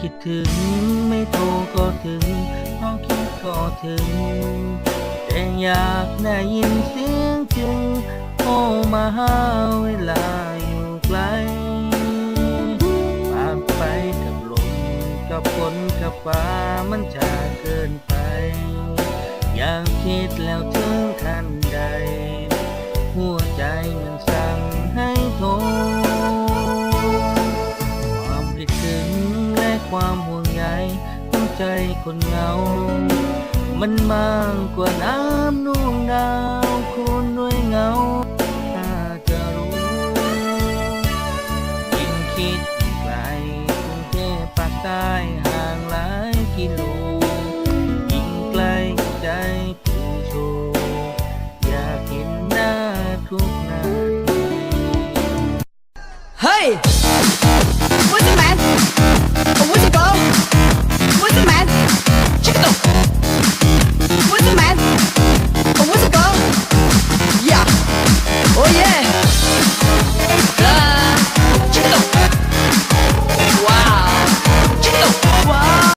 คิดถึงไม่โทรก็ถึงพอคิดก็ถึง แต่อยากได้ยินเสียงจึงโทรมาหาเวลาอยู่ไกลผ่านไปกับลมกับฝนกับฟ้ามันจะเกินไป อยากคิดแล้วถึงทันใด หัวใจ ความห่วงใยของใจคนเหงา มันมากกว่าน้ำนุ่งดาวคูณด้วยเงาถ้าจะรู้ยิ่งคิดยิ่งไกลกรุงเทพปากใต้ห่างหลายกิโลยิ่งไกลใจผู้โชว์อยากเห็นหน้าทุกนาที Hey! What's Oh, yeah.